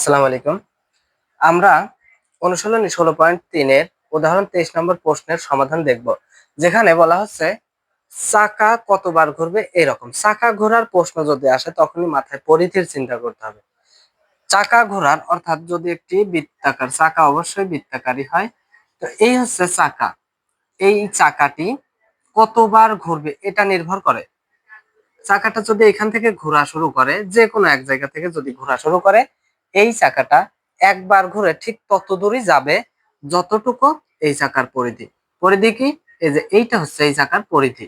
আসসালামু আলাইকুম। আমরা অনুশীলনী ষোলো পয়েন্ট তিনের উদাহরণ তেইশ নম্বর প্রশ্নের সমাধান দেখব, যেখানে বলা হচ্ছে, চাকা কতবার ঘুরবে এরকম। চাকা ঘোরার প্রশ্ন যদি আসে, তখনই মাথায় পরিধির চিন্তা করতে হবে। চাকা ঘোরার অর্থাৎ যদি একটি বৃত্তাকার, চাকা অবশ্যই বৃত্তাকারই হয়। তো এই হচ্ছে চাকা। এই চাকাটি কতবার ঘুরবে এটা নির্ভর করে। চাকাটা যদি এখান থেকে ঘোরা শুরু করে যে কোনো এক জায়গা থেকে যদি ঘোরা শুরু করে এই চাকাটা একবার ঘুরে ঠিক তত দূরই যাবে যতটুকু এই চাকার পরিধি। পরিধি কি? এই যে এইটা হচ্ছে এই চাকার পরিধি।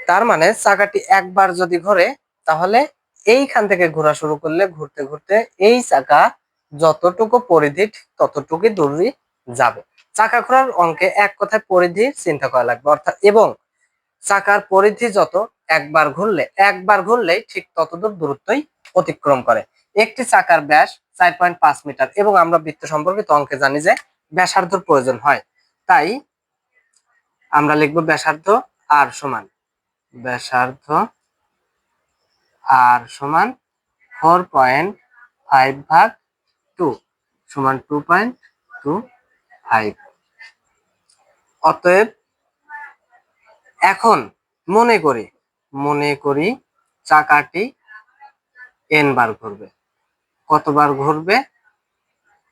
তার মানে চাকাটি একবার যদি ঘোরে, তাহলে এইখান থেকে ঘোরা শুরু করলে ঘুরতে ঘুরতে এই চাকা যতটুকু পরিধি, ঠিক ততটুকুই দূরই যাবে। চাকা ঘোরার অঙ্কে এক কথায় পরিধি চিন্তা করা লাগবে। অর্থাৎ এবং চাকার পরিধি যত একবার ঘুরলে, একবার ঘুরলেই ঠিক ততদূর দূরত্বই অতিক্রম করে। একটি চাকার ব্যাস চার পয়েন্ট পাঁচ মিটার এবং আমরা বৃত্ত সম্পর্কিত অঙ্কে জানি যে ব্যাসার্ধর প্রয়োজন হয়। তাই আমরা লিখব ব্যাসার্ধ আর সমান। ব্যাসার্ধ আর সমান ফোর পয়েন্ট ফাইভ ভাগ টু সমান টু পয়েন্ট টু ফাইভ অতএব এখন মনে করি মনে করি চাকাটি এন বার ঘুরবে কতবার ঘুরবে?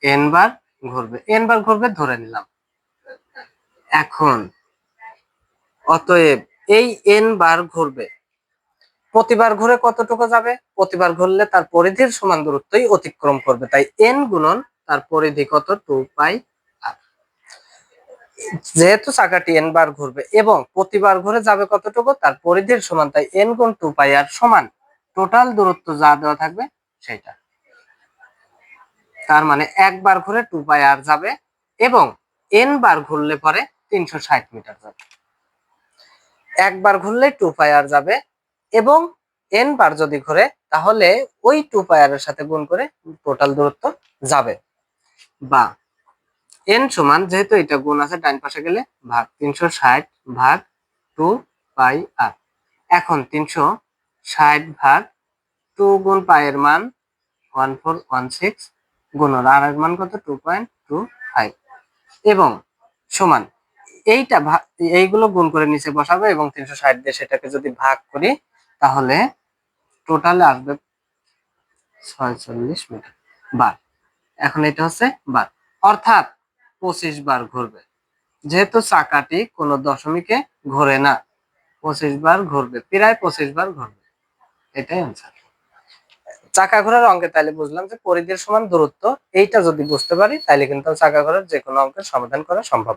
এন বার ঘুরবে। এন বার ঘুরবে ধরে নিলাম। এখন, অতএব এই এন বার ঘুরবে। প্রতিবার ঘুরে কতটুকু যাবে? প্রতিবার ঘুরলে তার পরিধির সমান দূরত্বই অতিক্রম করবে। তাই এন গুণন তার পরিধি কত? টু পাই আর যেহেতু চাকাটি এন বার ঘুরবে এবং প্রতিবার ঘুরে যাবে কতটুকু? তার পরিধির সমান। তাই এন গুণ টু পাই আর সমান। টোটাল দূরত্ব যা দেওয়া থাকবে সেটা তার মানে একবার ঘুরে টু পাই আর যাবে এবং এন বার ঘুরলে পরে তিনশো ষাট মিটার যাবে। একবার ঘুরলে টু পাই আর যাবে এবং এন বার যদি ঘুরে তাহলে ওই টু পাই আর এর সাথে গুণ করে টোটাল দূরত্ব যাবে। বা এন সমান যেহেতু এটা গুণ আছে ডাইন পাশে গেলে ভাগ তিনশো ষাট ভাগ টু পাই আর এখন তিনশো ষাট ভাগ টু গুণ পায়ের মান ওয়ান ফোর ওয়ান সিক্স গুণ আর এর মান কত? টু পয়েন্ট টু ফাইভ এবং সমান, এইটা এইগুলো গুণ করে নিচে বসাবো এবং তিনশো ষাট দিয়ে সেটাকে যদি ভাগ করি, তাহলে টোটালে আসবে ছয়চল্লিশ মিটার, বার। এখন এটা হচ্ছে বার। অর্থাৎ পঁচিশ বার ঘুরবে। যেহেতু চাকাটি কোনো দশমিকে ঘোরে না, পঁচিশ বার ঘুরবে, প্রায় পঁচিশ বার ঘুরবে। এটাই অ্যান্সার চাকা ঘোরার অঙ্কে তাহলে বুঝলাম যে পরিধির সমান দূরত্ব, এইটা যদি বুঝতে পারি তাহলে কিন্তু চাকা ঘোরার যে কোনো অঙ্কের সমাধান করা সম্ভব।